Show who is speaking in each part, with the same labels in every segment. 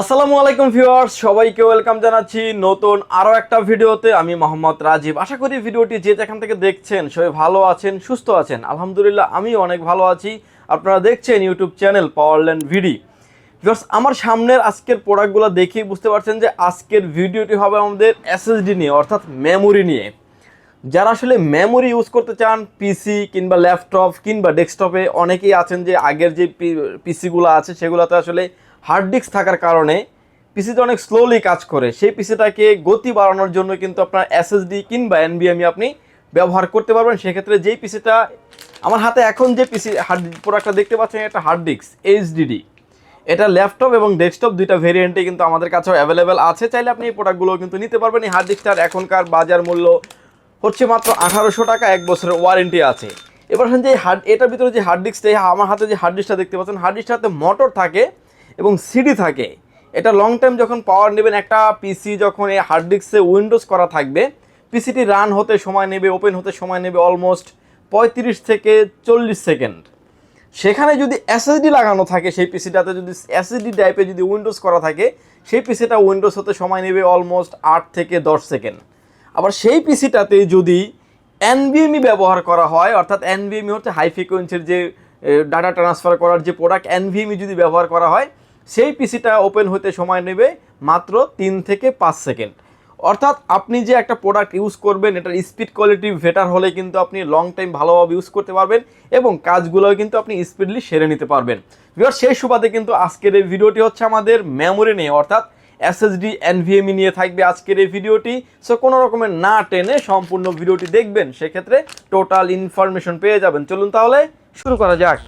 Speaker 1: আসসালামু আলাইকুম ভিউয়ার্স, সবাইকে ওয়েলকাম জানাচ্ছি নতুন আরও একটা ভিডিওতে। আমি মোহাম্মদ রাজীব। আশা করি ভিডিওটি যে যেখান থেকে দেখছেন সবাই ভালো আছেন, সুস্থ আছেন। আলহামদুলিল্লাহ আমি অনেক ভালো আছি। আপনারা দেখছেন YouTube channel Powerland BD. Viewers, আমার সামনের আজকের প্রোডাক্টগুলো দেখেই বুঝতে পারছেন যে আজকের ভিডিওটি হবে আমাদের এসএসডি নিয়ে, অর্থাৎ মেমোরি নিয়ে। যারা আসলে মেমোরি ইউজ করতে চান পিসি কিংবা ল্যাপটপ কিংবা ডেস্কটপে অনেকেই আছেন যে আগের যে পিসিগুলো আছে, সেগুলোতে আসলে হার্ড ডিস্ক থাকার কারণে পিসিতে অনেক স্লোলি কাজ করে। সেই পিসিটাকে গতি বাড়ানোর জন্য কিন্তু আপনার এসএসডি কিংবা এনবিএমই আপনি ব্যবহার করতে পারবেন। সেক্ষেত্রে যেই পিসিটা আমার হাতে এখন যে পিসি হার্ড প্রোডাক্টটা দেখতে পাচ্ছেন, এটা হার্ড ডিস্ক এইচডিডি এটা ল্যাপটপ এবং ডেস্কটপ দুইটা ভেরিয়েন্টে কিন্তু আমাদের কাছেও অ্যাভেলেবেল আছে। চাইলে আপনি এই প্রোডাক্টগুলো কিন্তু নিতে পারবেন। এই হার্ড ডিস্কটার এখনকার বাজার মূল্য হচ্ছে মাত্র আঠারোশো টাকা, এক বছরের ওয়ারেন্টি আছে। এবার যে হার্ড এটার ভিতরে যে হার্ড ডিস্কটা আমার হাতে যে হার্ড ডিস্কটা দেখতে পাচ্ছেন হার্ড ডিস্কটাতে মোটর থাকে। এবং সিডি থাকে। এটা লং টাইম যখন পাওয়ার নেবেন, একটা পিসি যখন এই হার্ড ডিস্কে উইন্ডোজ করা থাকবে পিসিটি রান হতে সময় নেবে ওপেন হতে সময় নেবে অলমোস্ট পঁয়ত্রিশ থেকে চল্লিশ সেকেন্ড সেখানে যদি এসএসডি লাগানো থাকে, সেই পিসিটাতে যদি এসএসডি টাইপে যদি উইন্ডোজ করা থাকে, সেই পিসিটা উইন্ডোজ হতে সময় নেবে অলমোস্ট আট থেকে দশ সেকেন্ড আবার সেই পিসিটাতে যদি এনভিএমই ব্যবহার করা হয়, অর্থাৎ এনভিএমই হচ্ছে হাই ফ্রিকোয়েন্সির যে ডাটা ট্রান্সফার করার যে প্রোডাক্ট এনভিএমই যদি ব্যবহার করা হয় সেই পিসিটা ওপেন হতে সময় নেবে মাত্র তিন থেকে পাঁচ সেকেন্ড। অর্থাৎ আপনি যে একটা প্রোডাক্ট ইউজ করবেন, এটার স্পিড কোয়ালিটি বেটার হলে কিন্তু আপনি লং টাইম ভালোভাবে ইউজ করতে পারবেন এবং কাজগুলোও কিন্তু আপনি স্পিডলি সেরে নিতে পারবেন। বিকজ সেই সুবাদে কিন্তু আজকের এই ভিডিওটি হচ্ছে আমাদের মেমোরি নিয়ে, অর্থাৎ এসএসডি এনভিএমই নিয়ে থাকবে আজকের এই ভিডিওটি। সো কোনো রকমের না টেনে সম্পূর্ণ ভিডিওটি দেখবেন, সেক্ষেত্রে টোটাল ইনফরমেশন পেয়ে যাবেন। চলুন তাহলে শুরু করা যাক।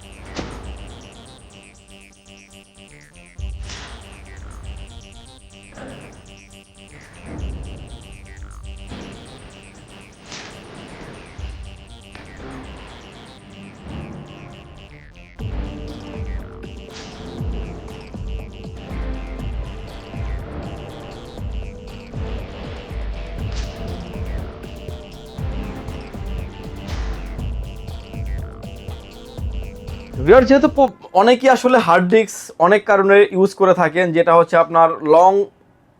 Speaker 1: ভিউয়ার যেহেতু অনেকেই আসলে হার্ড ডিস্ক অনেক কারণে ইউজ করে থাকেন, যেটা হচ্ছে আপনার লং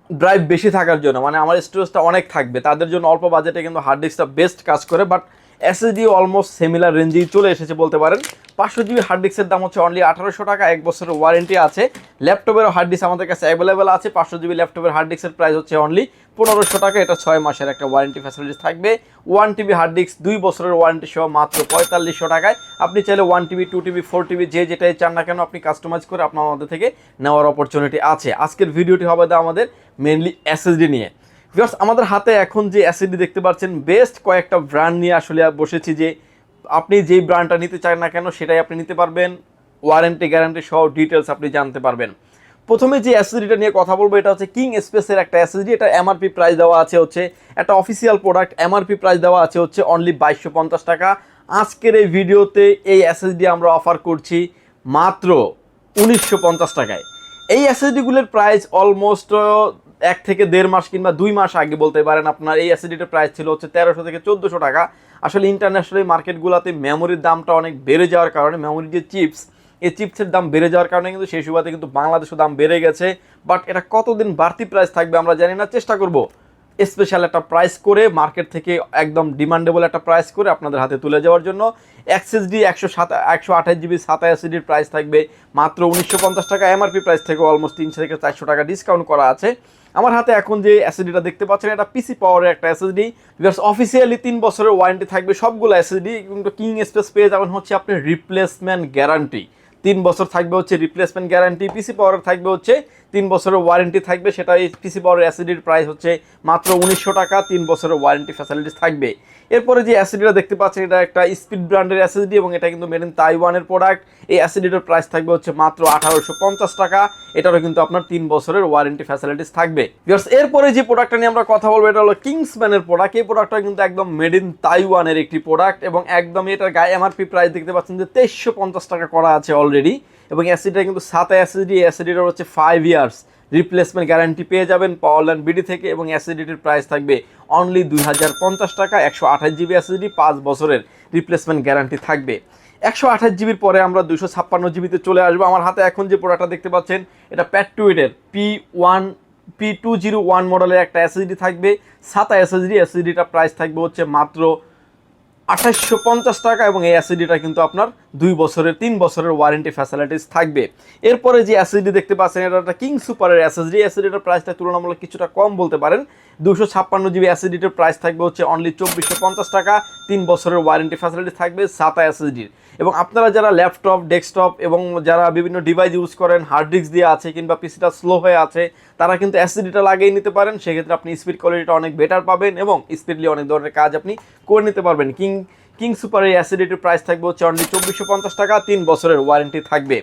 Speaker 1: ড্রাইভ বেশি থাকার জন্য। মানে আমার স্টোরেজটা অনেক থাকবে। তাদের জন্য অল্প বাজেটে কিন্তু হার্ড ডিস্কটা বেস্ট কাজ করে বাট এসএসডি অলমোস্ট সিমিলার রেঞ্জেই চলে এসেছে বলতে পারেন। পাঁচশো জিবি হার্ড ডিস্কের দাম হচ্ছে অনলি আঠারোশো টাকা, এক বছরের ওয়ারেন্টি আছে। ল্যাপটপেরও হার্ড ডিস্ক আমাদের কাছে অ্যাভেলেবেল আছে। পাঁচশো জিবি ল্যাপটপের হার্ড ডিস্কের প্রাইস হচ্ছে অনলি পনেরোশো টাকা। এটা ছয় মাসের একটা ওয়ারেন্টি ফ্যাসিলিটিস থাকবে। ওয়ান টিবি হার্ড ডিস্ক দুই বছরের ওয়ারেন্টি সহ মাত্র পঁয়তাল্লিশশো টাকায়। আপনি চাইলে one TB two TB four TB যে যেটাই চান না কেন আপনি কাস্টমাইজ করে আপনার আমাদের থেকে নেওয়ার অপরচুনিটি আছে। আজকের ভিডিওটি হবে আমাদের মেনলি এসএসডি নিয়ে। ভিউয়ার্স আমাদের হাতে এখন যে অ্যাসিডি দেখতে পাচ্ছেন বেস্ট কয়েকটা ব্র্যান্ড নিয়ে আসলে বসেছি যে আপনি যেই ব্র্যান্ডটা নিতে চান না কেন, সেটাই আপনি নিতে পারবেন। ওয়ারেন্টি গ্যারান্টি সহ ডিটেলস আপনি জানতে পারবেন। প্রথমে যে এসএসডিটা নিয়ে কথা বলব, এটা হচ্ছে কিং স্পেসের একটা এসএসডি এটা এমআরপি প্রাইস দেওয়া আছে হচ্ছে, একটা অফিসিয়াল প্রোডাক্ট এমআরপি প্রাইস দেওয়া আছে হচ্ছে অনলি বাইশশো পঞ্চাশ টাকা। আজকের এই ভিডিওতে এই এসএসডি আমরা অফার করছি মাত্র উনিশশো পঞ্চাশ টাকায়। এই এসএসডিগুলোর প্রাইস অলমোস্ট এক থেকে দেড় মাস কিংবা দুই মাস আগে বলতে পারেন আপনার এই এসএসডিটার প্রাইস ছিল হচ্ছে তেরোশো থেকে চোদ্দোশো টাকা। আসলে ইন্টারন্যাশনাল মার্কেটগুলোতে মেমোরির দামটা অনেক বেড়ে যাওয়ার কারণে মেমোরির যে চিপস এই চিপসের দাম বেড়ে যাওয়ার কারণে কিন্তু সেই সুবাদে কিন্তু বাংলাদেশের দাম বেড়ে গেছে। বাট এটা কতদিন বাড়তি প্রাইস থাকবে আমরা জানি না, চেষ্টা করব স্পেশাল একটা প্রাইস করে মার্কেট থেকে একদম ডিমান্ডেবল একটা প্রাইস করে আপনাদের হাতে তুলে যাওয়ার জন্য। এক্সএসডি একশো সাত, একশো আঠাশ জিবি সাতাশিডির প্রাইস থাকবে। মাত্র উনিশশো পঞ্চাশ টাকা এমআরপি প্রাইস থেকে অলমোস্ট তিনশো থেকে চারশো টাকা ডিসকাউন্ট করা আছে। আমার হাতে এখন যে এসএসডিটা দেখতে পাচ্ছেন, এটা পিসি পাওয়ারের একটা এসএসডি বিকজ অফিসিয়ালি তিন বছরের ওয়ারেন্টি থাকবে সবগুলো এসএসডি কিন্তু কিং স্পেস পেয়ে যাবেন হচ্ছে আপনি রিপ্লেসমেন্ট গ্যারান্টি তিন বছর থাকবে হচ্ছে রিপ্লেসমেন্ট গ্যারান্টি পিসি পাওয়ার থাকবে হচ্ছে তিন বছরের ওয়ারেন্টি থাকবে। সেটা এই পিসি পাওয়ার অ্যাসিডির প্রাইস হচ্ছে মাত্র উনিশশো টাকা, তিন বছরের ওয়ারেন্টি ফ্যাসিলিটিস থাকবে। এরপরে যে অ্যাসিডিটা দেখতে পাচ্ছেন, এটা একটা স্পিড ব্র্যান্ডের অ্যাসিডি এবং এটা কিন্তু মেড ইন তাইওয়ানের প্রোডাক্ট এই অ্যাসিডিটার প্রাইস থাকবে হচ্ছে মাত্র আঠারোশো পঞ্চাশ টাকা। এটারও কিন্তু আপনার তিন বছরের ওয়ারেন্টি ফ্যাসিলিটিস থাকবে। এরপরে যে প্রোডাক্টটা নিয়ে আমরা কথা বলব, এটা হলো কিংসম্যানের প্রোডাক্ট এই প্রোডাক্টটা কিন্তু একদম মেড ইন তাইওয়ানের একটি প্রোডাক্ট এবং একদম এটার গায়ে এমআরপি প্রাইস দেখতে পাচ্ছেন যে তেইশশো পঞ্চাশ টাকা করা আছে অলরেডি এবং অ্যাসিডটা কিন্তু সাত অ্যাসিডি অ্যাসিডিটার হচ্ছে ফাইভ ইয়ার্স রিপ্লেসমেন্ট গ্যারান্টি পেয়ে যাবেন পাওয়ারল্যান্ড বিডি থেকে এবং অ্যাসিডিটির প্রাইস থাকবে অনলি দুই হাজার পঞ্চাশ টাকা, একশো আঠাশ জিবি অ্যাসিডি পাঁচ বছরের রিপ্লেসমেন্ট গ্যারান্টি থাকবে। একশো আঠাশ জিবির পরে আমরা দুশো ছাপ্পান্ন জিবিতে চলে আসব। আমার হাতে এখন যে প্রোডাক্টটা দেখতে পাচ্ছেন, এটা প্যাটুইডের P one P two zero one মডেলের একটা এসএসডি থাকবে। সাতা এসএসডি এসএসডিটা প্রাইস থাকবে হচ্ছে মাত্র আঠাশশো পঞ্চাশ টাকা এবং এই অ্যাসিডিটা কিন্তু আপনার দুই বছরের, তিন বছরের ওয়ারেন্টি ফ্যাসিলিটিস থাকবে। এরপরে যে অ্যাসিডি দেখতে পাচ্ছেন, এটা একটা কিং সুপারের অ্যাসিডি অ্যাসিডিটার প্রাইসটা তুলনামূলক কিছুটা কম বলতে পারেন। দুশো ছাপ্পান্ন জিবি অ্যাসিডিটির প্রাইস থাকবে হচ্ছে অনলি চব্বিশশো পঞ্চাশ টাকা। তিন বছরের ওয়ারেন্টি ফ্যাসিলিটি থাকবে সাতা অ্যাসিডির এবং আপনারা যারা ল্যাপটপ ডেস্কটপ এবং যারা বিভিন্ন ডিভাইস ইউজ করেন হার্ড ডিস্ক দিয়ে আছে কিংবা পিসিটা স্লো হয়ে আছে, তারা কিন্তু অ্যাসিডিটা লাগিয়ে নিতে পারেন। সেক্ষেত্রে আপনি স্পিড কোয়ালিটিটা অনেক বেটার পাবেন এবং স্পিডলি অনেক ধরনের কাজ আপনি করে নিতে পারবেন। কিং কিং সুপার এই অ্যাসিডিটির প্রাইস থাকবে হচ্ছে অনলি চব্বিশশো পঞ্চাশ টাকা, তিন বছরের ওয়ারেন্টি থাকবে।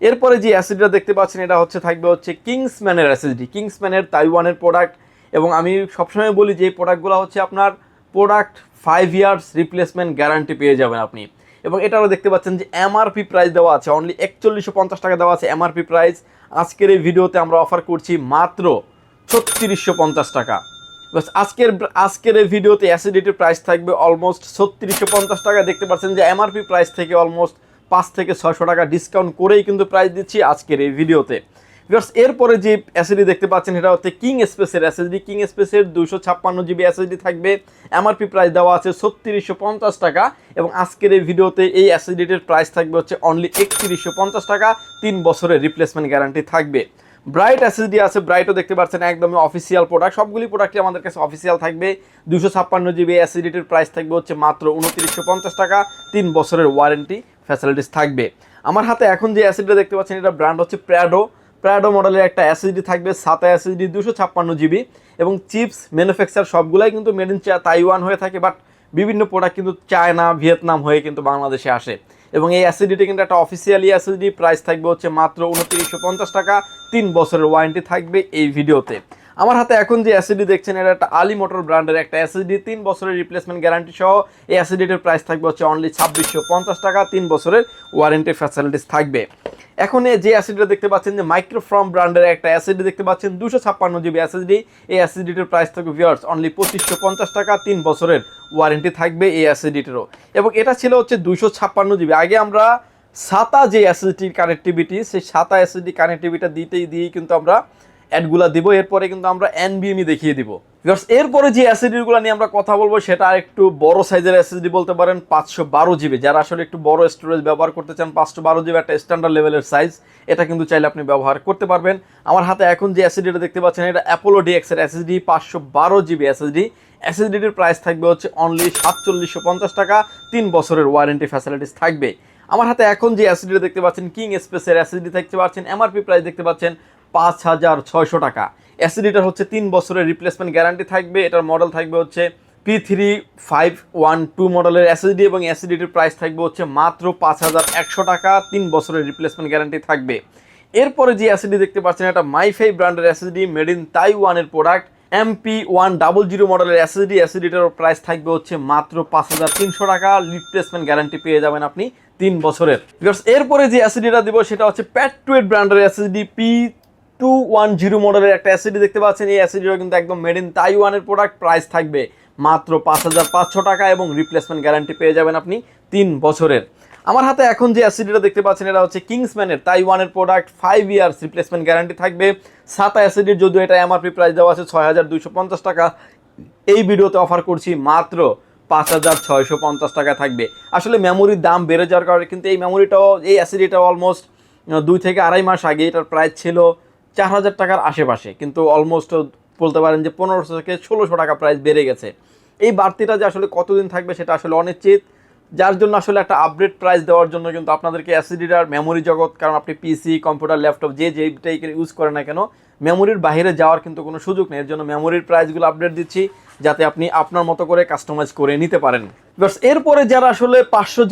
Speaker 1: এরপরে যে অ্যাসিডটা দেখতে পাচ্ছেন, এটা হচ্ছে থাকবে হচ্ছে কিংসম্যানের অ্যাসিডিটি কিংসম্যানের তাইওয়ানের প্রোডাক্ট এবং আমি সবসময় বলি যে এই প্রোডাক্টগুলো হচ্ছে আপনার product five years replacement guarantee পেয়ে যাবেন আপনি। এবং এটাও দেখতে পাচ্ছেন যে এমআরপি প্রাইস দেওয়া আছে অনলি একচল্লিশশো পঞ্চাশ টাকা দেওয়া আছে এমআরপি প্রাইস আজকের এই ভিডিওতে আমরা অফার করছি মাত্র ছত্রিশশো পঞ্চাশ টাকা। বাস আজকের আজকের এই ভিডিওতে অ্যাসিডিটির প্রাইস থাকবে অলমোস্ট ছত্রিশশো পঞ্চাশ টাকা। দেখতে পাচ্ছেন যে এমআরপি প্রাইস থেকে অলমোস্ট পাঁচ থেকে ছয়শো টাকা ডিসকাউন্ট করেই কিন্তু প্রাইস দিচ্ছি আজকের এই ভিডিওতে। বিকজ এরপরে যে অ্যাসিডি দেখতে পাচ্ছেন এটা হচ্ছে কিং স্পেসের এসএসডি কিং স্পেসের দুশো ছাপ্পান্ন জিবি এসএসডি থাকবে। এমআরপি প্রাইস দেওয়া আছে ছত্রিশশো পঞ্চাশ টাকা এবং আজকের এই ভিডিওতে এই অ্যাসিডিটির প্রাইস থাকবে হচ্ছে অনলি একত্রিশশো পঞ্চাশ টাকা। তিন বছরের রিপ্লেসমেন্ট গ্যারান্টি থাকবে। ব্রাইট এসএসডি আছে ব্রাইটও দেখতে পাচ্ছেন, একদমই অফিসিয়াল প্রোডাক্ট সবগুলি প্রোডাক্টই আমাদের কাছে অফিসিয়াল থাকবে। দুশো ছাপ্পান্ন জিবি এসএসডিটির প্রাইস থাকবে হচ্ছে মাত্র উনত্রিশশো পঞ্চাশ টাকা। তিন বছরের ওয়ারেন্টি ফ্যাসিলিটিস থাকবে। আমার হাতে এখন যে অ্যাসিডটা দেখতে পাচ্ছেন, এটা ব্র্যান্ড হচ্ছে প্র্যাডো প্র্যাডো মডেলের একটা অ্যাসিডি থাকবে সাতা অ্যাসিডি দুশো ছাপ্পান্ন জিবি এবং চিপস ম্যানুফ্যাকচার সবগুলাই কিন্তু মেড ইন তাইওয়ান হয়ে থাকে বাট বিভিন্ন প্রোডাক্ট কিন্তু চায়না ভিয়েতনাম হয়ে কিন্তু বাংলাদেশে আসে। এবং এই অ্যাসিডিটি কিন্তু একটা অফিসিয়ালি অ্যাসিডি প্রাইস থাকবে হচ্ছে মাত্র উনত্রিশশো টাকা। তিন বছরের ওয়ারেন্টি থাকবে এই ভিডিওতে আমার হাতে এখন যে অ্যাসিডি দেখছেন, এটা একটা আলি মোটর ব্র্যান্ডের একটা অ্যাসিডি তিন বছরের রিপ্লেসমেন্ট গ্যারান্টি সহ এই অ্যাসিডিটির প্রাইস থাকবে হচ্ছে অনলি ছাব্বিশশো পঞ্চাশ টাকা, তিন বছরের ওয়ারেন্টি ফ্যাসিলিটিস থাকবে। এখন এই যে অ্যাসিডিটা দেখতে পাচ্ছেন যে মাইক্রোফ্রম ব্র্যান্ডের একটা অ্যাসিডি দেখতে পাচ্ছেন, দুশো ছাপ্পান্ন জিবি অ্যাসিডি এই অ্যাসিডিটির প্রাইস থাকবে ভিওর্স অনলি পঁচিশশো পঞ্চাশ টাকা, তিন বছরের ওয়ারেন্টি থাকবে এই অ্যাসিডিটিরও এবং এটা ছিল হচ্ছে দুশো ছাপ্পান্ন জিবি আগে আমরা সাতা যে অ্যাসিডিটির কানেক্টিভিটি সেই সাতা অ্যাসিডি কানেক্টিভিটা দিতেই দিয়েই কিন্তু আমরা অ্যাডগুলা দিব, এরপরে কিন্তু আমরা এনবিএমই দেখিয়ে দিব। বিকজ এরপরে যে অ্যাসিডিগুলো নিয়ে আমরা কথা বলব, সেটা একটু বড় সাইজের অ্যাসিডি বলতে পারেন পাঁচশো বারো জিবি যারা আসলে একটু বড় স্টোরেজ ব্যবহার করতে চান, পাঁচশো বারো জিবি একটা স্ট্যান্ডার্ড লেভেলের সাইজ এটা কিন্তু চাইলে আপনি ব্যবহার করতে পারবেন। আমার হাতে এখন যে অ্যাসিডিটা দেখতে পাচ্ছেন, এটা অ্যাপোলো ডিএক্সের অ্যাসিডি পাঁচশো বারো জিবি অ্যাসিডি অ্যাসিডিটির প্রাইস থাকবে হচ্ছে অনলি সাতচল্লিশশো পঞ্চাশ টাকা, তিন বছরের ওয়ারেন্টি ফ্যাসিলিটিস থাকবে। আমার হাতে এখন যে অ্যাসিডিটা দেখতে পাচ্ছেন কিং স্পেসের অ্যাসিডি দেখতে পাচ্ছেন এমআরপি প্রাইস দেখতে পাচ্ছেন পাঁচ হাজার ছয়শো টাকা। অ্যাসিডিটার হচ্ছে তিন বছরের রিপ্লেসমেন্ট গ্যারান্টি থাকবে। এটার মডেল থাকবে হচ্ছে P three five one two মডেলের অ্যাসিডি এবং অ্যাসিডিটির প্রাইস থাকবে হচ্ছে মাত্র পাঁচ হাজার একশো টাকা। তিন বছরের রিপ্লেসমেন্ট গ্যারান্টি থাকবে। এরপরে যে অ্যাসিডি দেখতে পাচ্ছেন, এটা মাইফাই ব্র্যান্ডের অ্যাসিডি মেড ইন তাইওয়ানের product MP one double zero মডেলের অ্যাসিডি অ্যাসিডিটার প্রাইস থাকবে হচ্ছে মাত্র পাঁচ হাজার তিনশো টাকা। রিপ্লেসমেন্ট গ্যারান্টি পেয়ে যাবেন আপনি তিন বছরের। বিকজ এরপরে যে অ্যাসিডিটা দিব, সেটা হচ্ছে প্যাটুয়েট ব্র্যান্ডের SSD P two one zero মডেলের একটা অ্যাসিডি দেখতে পাচ্ছেন। এই অ্যাসিডিটা কিন্তু একদম মেড ইন তাইওয়ানের প্রোডাক্ট প্রাইস থাকবে মাত্র পাঁচ হাজার পাঁচশো টাকা এবং রিপ্লেসমেন্ট গ্যারান্টি পেয়ে যাবেন আপনি তিন বছরের। আমার হাতে এখন যে অ্যাসিডিটা দেখতে পাচ্ছেন, এটা হচ্ছে কিংসম্যানের তাইওয়ানের product five years replacement guarantee থাকবে। সাতা অ্যাসিডির যদিও এটা এমআরপি প্রাইস দেওয়া আছে ছয় হাজার দুইশো পঞ্চাশ টাকা। এই ভিডিওতে অফার করছি মাত্র পাঁচ হাজার ছয়শো পঞ্চাশ টাকা থাকবে। আসলে মেমোরির দাম বেড়ে যাওয়ার কারণে কিন্তু এই মেমোরিটাও এই অ্যাসিডিটাও অলমোস্ট দুই থেকে আড়াই মাস আগে এটার প্রাইস ছিল চার হাজার টাকার আশেপাশে, কিন্তু অলমোস্ট বলতে পারেন যে পনেরোশো থেকে ষোলোশো টাকা প্রাইস বেড়ে গেছে। এই বাড়তিটা যে আসলে কতদিন থাকবে সেটা আসলে অনিশ্চিত। যার জন্য আসলে একটা আপডেট প্রাইস দেওয়ার জন্য কিন্তু আপনাদেরকে অ্যাসিডিটার মেমোরি জগৎ, কারণ আপনি পিসি কম্পিউটার ল্যাপটপ যে যেটাই ইউজ করে না কেন মেমোরির বাইরে যাওয়ার কিন্তু কোনো সুযোগ নেই। এর জন্য মেমোরির প্রাইসগুলো আপডেট দিচ্ছি, যাতে আপনি আপনার মতো করে কাস্টমাইজ করে নিতে পারেন। বাস এরপরে যারা আসলে পাঁচশো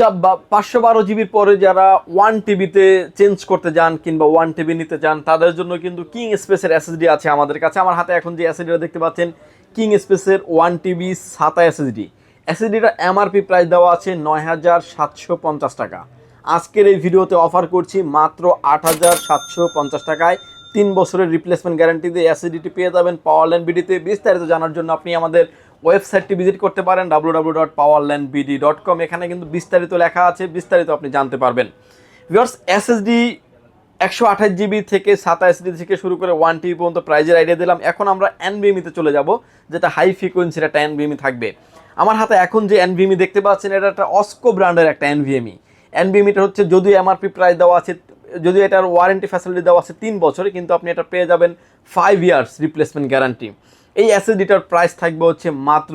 Speaker 1: পাঁচশো বারো জিবির পরে যারা ওয়ান টিভিতে চেঞ্জ করতে যান কিংবা ওয়ান টিভি নিতে চান তাদের জন্য কিন্তু কিং স্পেসের এসএসডি আছে আমাদের কাছে। আমার হাতে এখন যে এসএসডিটা দেখতে পাচ্ছেন কিং স্পেসের ওয়ান টিভি সাতা এসএসডি এসএসডিটা এমআরপি প্রাইস দেওয়া আছে নয় হাজার সাতশো পঞ্চাশ টাকা। আজকের এই ভিডিওতে অফার করছি মাত্র আট হাজার সাতশো পঞ্চাশ টাকায়। তিন বছরের রিপ্লেসমেন্ট গ্যারান্টি দিয়ে অ্যাসিডিটি পেয়ে যাবেন পাওয়ার ল্যান্ড বিডিতে বিস্তারিত জানার জন্য আপনি আমাদের ওয়েবসাইটটি ভিজিট করতে পারেন W dot Powerland BD dot com এখানে কিন্তু বিস্তারিত লেখা আছে, বিস্তারিত আপনি জানতে পারবেন। ভিওর্স এসএসডি একশো আঠাশ জিবি থেকে সাতাশ জিবি থেকে শুরু করে ওয়ান টিবি পর্যন্ত প্রাইজের আইডিয়া দিলাম। এখন আমরা এনবিএমিতে চলে যাব, যেটা হাই ফ্রিকোয়েন্সির একটা এনবিএমি থাকবে। আমার হাতে এখন যে এনভিএমি দেখতে পাচ্ছেন, এটা একটা অস্কো ব্র্যান্ডের একটা এনভিএমি এনভিএমিটা হচ্ছে, যদিও এমআরপি প্রাইস দেওয়া আছে, যদিও এটার ওয়ারেন্টি ফ্যাসিলিটি দেওয়া আছে তিন বছরে, কিন্তু আপনি এটা পেয়ে যাবেন ফাইভ ইয়ার্স রিপ্লেসমেন্ট গ্যারান্টি এই অ্যাসিডিটার প্রাইস থাকবে হচ্ছে মাত্র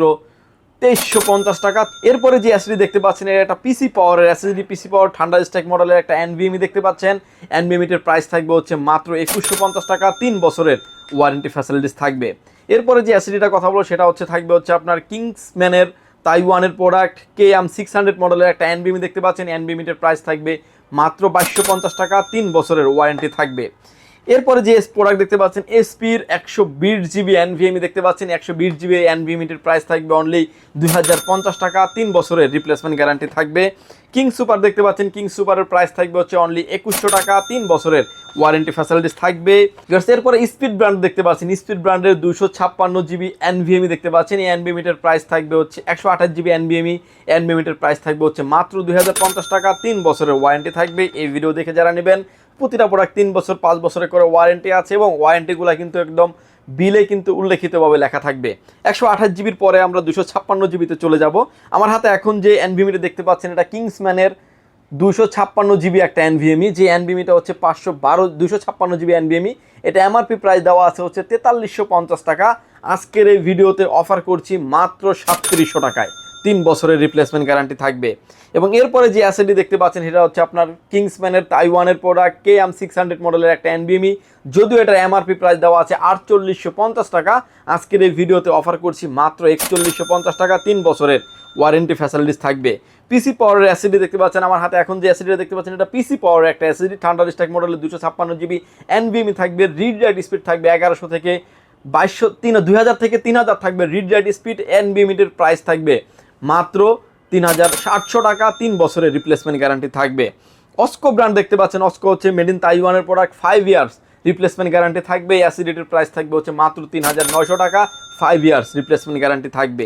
Speaker 1: তেইশশো পঞ্চাশ টাকা। এরপরে যে অ্যাসিডি দেখতে পাচ্ছেন, এটা একটা পিসি পাওয়ারের এসএসডি পিসি পাওয়ার ঠান্ডা স্ট্যাক মডেলের একটা এনভিএমি দেখতে পাচ্ছেন। এনভিএমিটার প্রাইস থাকবে হচ্ছে মাত্র একুশশো পঞ্চাশ টাকা, তিন বছরের ওয়ারেন্টি ফ্যাসিলিটিস থাকবে। এরপরে যে অ্যাসিডিটা কথা বলব, সেটা হচ্ছে থাকবে হচ্ছে আপনার কিংসম্যানের তাইওয়ানের product K M six hundred মডেলের একটা অ্যানবিমি দেখতে পাচ্ছেন। অ্যানবিমিটের প্রাইস থাকবে মাত্র বাইশশো পঞ্চাশ টাকা, তিন বছরের ওয়ারেন্টি থাকবে। এরপরে যে প্রোডাক্ট দেখতে পাচ্ছেন এসপির একশো বিশ জিবি এনভিএমি দেখতে পাচ্ছেন, একশো বিশ জিবি এনভিএমিটির প্রাইস থাকবে অনলি দুই হাজার পঞ্চাশ টাকা, তিন বছরের রিপ্লেসমেন্ট গ্যারান্টি থাকবে। কিং সুপার দেখতে পাচ্ছেন কিং সুপারের প্রাইস থাকবে হচ্ছে অনলি একুশশো টাকা, তিন বছরের ওয়ারেন্টি ফ্যাসিলিটিস থাকবে। এরপরে স্পিড ব্র্যান্ড দেখতে পাচ্ছেন স্পিড ব্র্যান্ডের দুশো ছাপ্পান্ন জিবি এনভিএমি দেখতে পাচ্ছেন, এই এনভিএমিটার প্রাইস থাকবে হচ্ছে একশো আঠাশ জিবি এনভিএমি এনভিএমিটার প্রাইস থাকবে হচ্ছে মাত্র দুই হাজার পঞ্চাশ টাকা, তিন বছরের ওয়ারেন্টি থাকবে। এই ভিডিও দেখে যারা নেবেন প্রতিটা প্রোডাক্ট তিন বছর, পাঁচ বছরের করে ওয়ারেন্টি আছে এবং ওয়ারেন্টিগুলো কিন্তু একদম বিলে কিন্তু উল্লেখিতভাবে লেখা থাকবে। একশো আঠাশ জিবির পরে আমরা দুশো ছাপ্পান্ন জিবিতে চলে যাব। আমার হাতে এখন যে এনভিএমিটা দেখতে পাচ্ছেন, এটা কিংসম্যানের দুশো ছাপ্পান্ন জিবি একটা এনভিএমি যে এনভিএমিটা হচ্ছে পাঁচশো বারো দুশো ছাপ্পান্ন জিবি এনভিএমি এটা এমআরপি প্রাইস দেওয়া আছে হচ্ছে তেতাল্লিশশো পঞ্চাশ টাকা। আজকের এই ভিডিওতে অফার করছি মাত্র সাতত্রিশশো টাকায়। তিন বছরের রিপ্লেসমেন্ট গ্যারান্টি থাকবে। এবং এরপরে যে অ্যাসেডি দেখতে পাচ্ছেন, সেটা হচ্ছে আপনার কিংসম্যানের তাইওয়ানের product K M six hundred মডেলের একটা এনবিএমি যদিও এটার এমআরপি প্রাইস দেওয়া আছে আটচল্লিশশো পঞ্চাশ টাকা। আজকের এই ভিডিওতে অফার করছি মাত্র একচল্লিশশো পঞ্চাশ টাকা, তিন বছরের ওয়ারেন্টি ফ্যাসিলিটিস থাকবে। পিসি পাওয়ারের অ্যাসিডি দেখতে পাচ্ছেন, আমার হাতে এখন যে অ্যাসিডিটা দেখতে পাচ্ছেন, এটা পিসি পাওয়ারের একটা অ্যাসিডি ঠান্ডা স্ট্যাক মডেলের দুশো ছাপ্পান্ন জিবি এনবিএমি থাকবে রিড রাইট স্পিড থাকবে এগারোশো থেকে বাইশশো, তিন, দুই হাজার থেকে তিন হাজার থাকবে রিড রাইট স্পিড এনবিএমিটির প্রাইস থাকবে। মাত্র তিন হাজার সাতশো টাকা, তিন বছরের রিপ্লেসমেন্ট গ্যারান্টি থাকবে। অস্কো ব্র্যান্ড দেখতে পাচ্ছেন, অস্কো হচ্ছে মেড ইন তাইওয়ানের product five years replacement guarantee থাকবে। অ্যাসিডিটির প্রাইস থাকবে হচ্ছে মাত্র তিন হাজার নয়শো টাকা ফাইভ ইয়ার্স রিপ্লেসমেন্ট গ্যারান্টি থাকবে।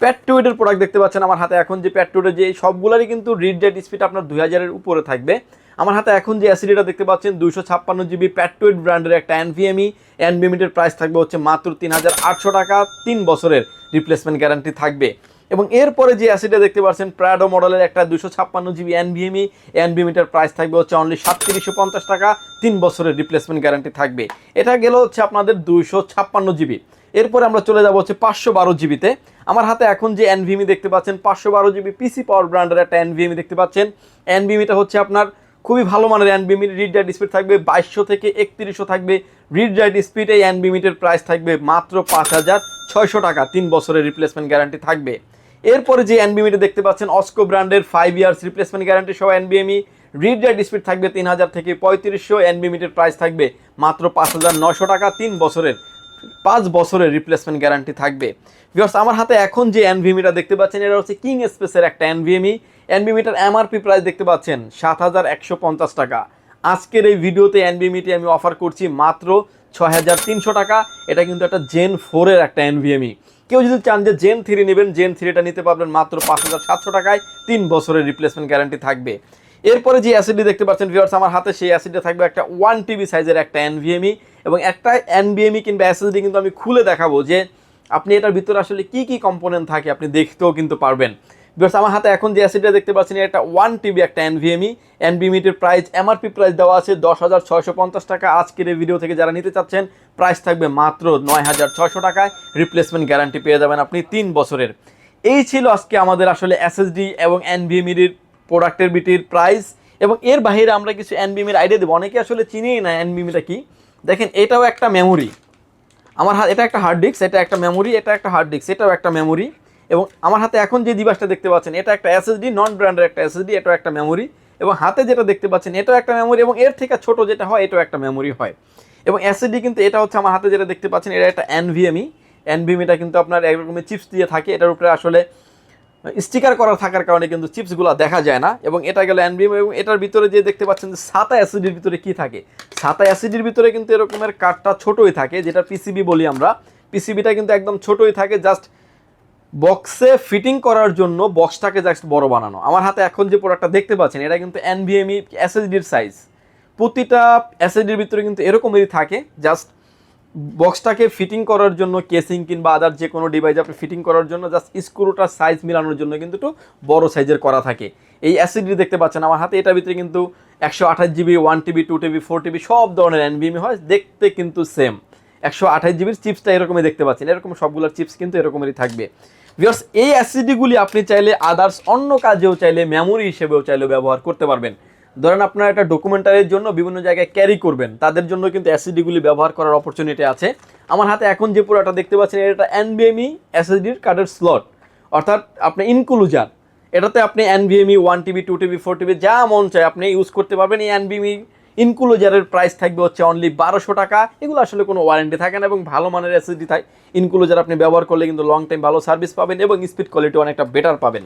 Speaker 1: প্যাট্টুইডের প্রোডাক্ট দেখতে পাচ্ছেন আমার হাতে এখন যে প্যাট্টুইডের যে সবগুলোরই কিন্তু রিড ডেট স্পিড আপনার দুই হাজারের উপরে থাকবে। আমার হাতে এখন যে অ্যাসিডিটা দেখতে পাচ্ছেন, দুইশো ছাপ্পান্ন জিবি প্যাট্টুইড ব্র্যান্ডের একটা এনভিএমই এনভিএমিটের প্রাইস থাকবে হচ্ছে মাত্র তিন হাজার আটশো টাকা, তিন বছরের রিপ্লেসমেন্ট গ্যারান্টি থাকবে। এবং এরপরে যে অ্যাসিডে দেখতে পাচ্ছেন প্রাডো মডেলের একটা দুশো ছাপ্পান্ন জিবি এনভিএমই এনভিএমিটার প্রাইস থাকবে হচ্ছে অনলি সাতত্রিশশো পঞ্চাশ টাকা, তিন বছরের রিপ্লেসমেন্ট গ্যারান্টি থাকবে। এটা গেল হচ্ছে আপনাদের দুইশো ছাপ্পান্ন জিবি এরপরে আমরা চলে যাব হচ্ছে পাঁচশো বারো জিবিতে আমার হাতে এখন যে এনভিএমি দেখতে পাচ্ছেন, পাঁচশো বারো জিবি পিসি পাওয়ার ব্র্যান্ডের একটা এনভিএমি দেখতে পাচ্ছেন। এনভিএমিটা হচ্ছে আপনার খুবই ভালো মানের এনবিএমি রিড রাইট স্পিড থাকবে বাইশশো থেকে একত্রিশশো থাকবে। রিড রাইট স্পিড এই এনবিএমিটের প্রাইস থাকবে মাত্র পাঁচ হাজার ছয়শো টাকা, তিন বছরের রিপ্লেসমেন্ট গ্যারান্টি থাকবে। এরপরে যে এনবিএমিটা দেখতে পাচ্ছেন অস্কো ব্র্যান্ডের ফাইভ ইয়ার্স রিপ্লেসমেন্ট গ্যারান্টি সহ এনবিএমি রিড রাইট স্পিড থাকবে তিন হাজার থেকে পঁয়ত্রিশশো এনবিএমিটের প্রাইস থাকবে মাত্র পাঁচ হাজার নশো টাকা তিন বছরের, পাঁচ বছরের রিপ্লেসমেন্ট গ্যারান্টি থাকবে। বিকজ আমার হাতে এখন যে এনভিএমিটা দেখতে পাচ্ছেন, এটা হচ্ছে কিং স্পেসের একটা এনভিএমি এনভিএমিটার এমআরপি প্রাইস দেখতে পাচ্ছেন সাত হাজার একশো পঞ্চাশ টাকা। আজকের এই ভিডিওতে এনভিএমিটি আমি অফার করছি মাত্র ছয় হাজার তিনশো টাকা। এটা কিন্তু একটা জেন ফোরের একটা এনভিএমই কেউ যদি চান যে জেন থ্রি নেবেন জেন থ্রিটা নিতে পারবেন মাত্র পাঁচ হাজার সাতশো টাকায়। তিন বছরের রিপ্লেসমেন্ট গ্যারান্টি থাকবে। এরপরে যে অ্যাসিডি দেখতে পাচ্ছেন ভিউয়ার্স আমার হাতে সেই অ্যাসিডে থাকবে একটা ওয়ান টিবি সাইজের একটা এনভিএমই এবং একটা এনবিএমি কিংবা অ্যাসিডি কিন্তু আমি খুলে দেখাবো যে আপনি এটার ভিতরে আসলে কি কি কম্পোনেন্ট থাকে, আপনি দেখতেও কিন্তু পারবেন। বিকজ আমার হাতে এখন যে অ্যাসিডটা দেখতে পাচ্ছেন এটা ওয়ান টিবি একটা এনভিএমি এনবিএমিটির প্রাইস এমআরপি প্রাইস দেওয়া আছে দশ হাজার ছয়শো পঞ্চাশ টাকা। আজকের এই ভিডিও থেকে যারা নিতে চাচ্ছেন প্রাইস থাকবে মাত্র নয় হাজার ছয়শো টাকায়। রিপ্লেসমেন্ট গ্যারান্টি পেয়ে যাবেন আপনি তিন বছরের। এই ছিল আজকে আমাদের আসলে এসএসডি এবং এনভিএমির প্রোডাক্টের বিটির প্রাইস এবং এর বাইরে আমরা কিছু এনবিএমির আইডিয়া দেবো। অনেকে আসলে চিনিই না এনবিএমিটা কি। দেখেন, এটাও একটা মেমোরি আমার এটা একটা হার্ড ডিস্ক এটা একটা মেমোরি এটা একটা হার্ড ডিস্ক এটাও একটা মেমোরি এবং আমার হাতে এখন যে ডিভাইসটা দেখতে পাচ্ছেন, এটা একটা এসএসডি নন ব্র্যান্ডের একটা এসএসডি এটাও একটা মেমোরি এবং হাতে যেটা দেখতে পাচ্ছেন, এটাও একটা মেমোরি এবং এর থেকে ছোট যেটা হয়, এটাও একটা মেমোরি হয়। এবং এসএসডি কিন্তু এটা হচ্ছে আমার হাতে যেটা দেখতে পাচ্ছেন, এটা একটা এনভিএমই এনভিএমিটা কিন্তু আপনার একরকমের চিপস দিয়ে থাকে, এটার উপরে আসলে স্টিকার করা থাকার কারণে কিন্তু চিপসগুলো দেখা যায় না। এবং এটা গেল এনবিএম এবং এটার ভিতরে যে দেখতে পাচ্ছেন যে সাতা অ্যাসিডের ভিতরে কি থাকে? সাতা অ্যাসিডের ভিতরে কিন্তু এরকমের কাঠটা ছোটই থাকে, যেটা পিসিবি বলি আমরা। পিসিবিটা কিন্তু একদম ছোটই থাকে জাস্ট বক্সে ফিটিং করার জন্য বক্সটাকে জাস্ট বড় বানানো। আমার হাতে এখন যে প্রোডাক্টটা দেখতে পাচ্ছেন, এটা কিন্তু এনভিএমই এসএসডির সাইজ প্রতিটা এসএসডির ভিতরে কিন্তু এরকমই থাকে। জাস্ট বক্সটাকে ফিটিং করার জন্য কেসিং কিংবা আদার যে কোনো ডিভাইস আপনি ফিটিং করার জন্য জাস্ট স্ক্রুটার সাইজ মিলানোর জন্য কিন্তু একটু বড় সাইজের করা থাকে। এই অ্যাসিডি দেখতে পাচ্ছেন, আমার হাতে এটার ভিতরে কিন্তু একশো আঠাশ GB one TB two TB four TB সব ধরনের এনবিএমি হয়, দেখতে কিন্তু সেম একশো আঠাশ জিবির চিপসটা এরকমই দেখতে পাচ্ছেন। এরকম সবগুলোর চিপস কিন্তু এরকমেরই থাকবে। বিকজ এই অ্যাসিডিগুলি আপনি চাইলে আদার্স অন্য কাজেও চাইলে মেমোরি হিসেবেও চাইলে ব্যবহার করতে পারবেন। ধরেন আপনার একটা ডকুমেন্টারির জন্য বিভিন্ন জায়গায় ক্যারি করবেন। তাদের জন্য কিন্তু অ্যাসিডিগুলি ব্যবহার করার অপরচুনিটি আছে। আমার হাতে এখন যে পুরোটা দেখতে পাচ্ছেন, এটা এনবিএমই অ্যাসিডির কার্ডের স্লট অর্থাৎ আপনি ইনক্লুজার এটাতে আপনি এনবিএমই one TB two TB four TB যা মন চায় আপনি ইউজ করতে পারবেন এই এনবিএমই ইনক্লুজারের প্রাইস থাকবে হচ্ছে অনলি বারোশো টাকা। এগুলো আসলে কোনো ওয়ারেন্টি থাকে না এবং ভালো মানের অ্যাসিডি থাকে ইনক্লুজার আপনি ব্যবহার করলে কিন্তু লং টাইম ভালো সার্ভিস পাবেন এবং স্পিড কোয়ালিটি অনেকটা বেটার পাবেন।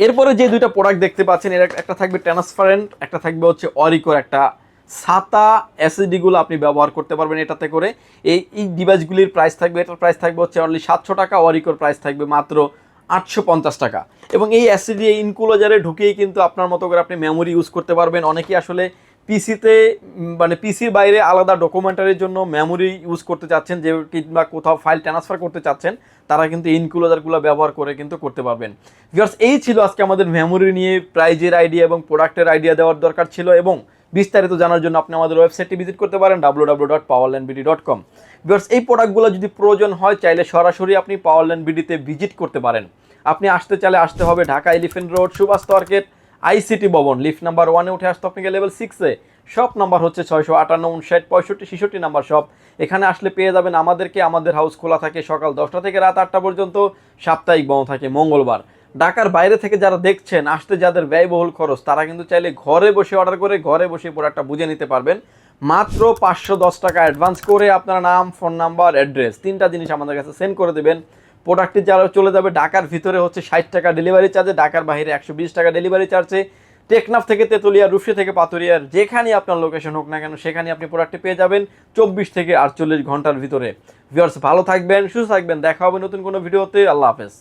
Speaker 1: এরপরে যে দুইটা প্রোডাক্ট দেখতে পাচ্ছেন, এর একটা থাকবে ট্রান্সপারেন্ট একটা থাকবে হচ্ছে অরিকোর একটা ছাতা এসএসডিগুলো আপনি ব্যবহার করতে পারবেন এটাতে করে। এই এই ডিভাইসগুলির প্রাইস থাকবে, এটার প্রাইস থাকবে হচ্ছে অনলি সাতশো টাকা অরিকোর প্রাইস থাকবে মাত্র আটশো পঞ্চাশ টাকা। এবং এই এই ইনকুলোজারে ঢুকিয়েই কিন্তু আপনার মতো করে আপনি মেমোরি ইউজ করতে পারবেন। অনেকেই আসলে পিসিতে মানে পিসির বাইরে আলাদা ডকুমেন্টারির জন্য মেমোরি ইউজ করতে চাচ্ছেন, যে কিংবা কোথাও ফাইল ট্রান্সফার করতে চাচ্ছেন, তারা কিন্তু ইনকুলোজারগুলো ব্যবহার করে কিন্তু করতে পারবেন। ভিউয়ার্স এই ছিল আজকে আমাদের মেমোরি নিয়ে প্রাইজের আইডিয়া এবং প্রোডাক্টের আইডিয়া দেওয়ার দরকার ছিল এবং বিস্তারিত জানার জন্য আপনি আমাদের ওয়েবসাইটটি ভিজিট করতে পারেন W W dot Powerland BD dot com because এই প্রোডাক্টগুলো যদি প্রয়োজন হয়, চাইলে সরাসরি আপনি পাওয়ারল্যান্ড বিডিতে ভিজিট করতে পারেন। আপনি আসতে চাইলে আসতে হবে Dhaka Elephant Road Subhash Market ICT ভবন। লিফট নাম্বার ওয়ানে উঠে আসতে আপনাকে লেভেল সিক্সে শপ নাম্বার হচ্ছে ছয়শো আটান্ন, উনষাট, পঁয়ষট্টি, ছেষট্টি নাম্বার শপ এখানে আসলে পেয়ে যাবেন আমাদেরকে, আমাদের হাউস খোলা থাকে সকাল দশটা থেকে রাত আটটা পর্যন্ত। সাপ্তাহিক বন্ধ থাকে মঙ্গলবার। ঢাকার বাইরে থেকে যারা দেখছেন, আসতে যাদের ব্যয়বহুল খরচ, তারা কিন্তু চাইলে ঘরে বসে অর্ডার করে, ঘরে বসে প্রোডাক্টটা বুঝে নিতে পারবেন। মাত্র পাঁচশো দশ টাকা অ্যাডভান্স করে আপনার নাম ফোন নাম্বার অ্যাড্রেস তিনটা জিনিস আমাদের কাছে সেন্ড করে দেবেন। প্রোডাক্টটি যারা চলে যাবে ঢাকার ভিতরে হচ্ছে ষাট টাকা ডেলিভারি চার্জে ঢাকার বাইরে একশো বিশ টাকা ডেলিভারি চার্জে টেকনাফ থেকে তেতুলিয়া রুশি থেকে পাতুরিয়ার যেখানে আপনার লোকেশন হোক না কেন সেখানে আপনি প্রোডাক্টটি পেয়ে যাবেন চব্বিশ থেকে আটচল্লিশ ঘণ্টার ভিতরে। ভিউয়ার্স ভালো থাকবেন, সুস্থ থাকবেন, দেখা হবে নতুন কোনো ভিডিওতে, আল্লাহ হাফেজ।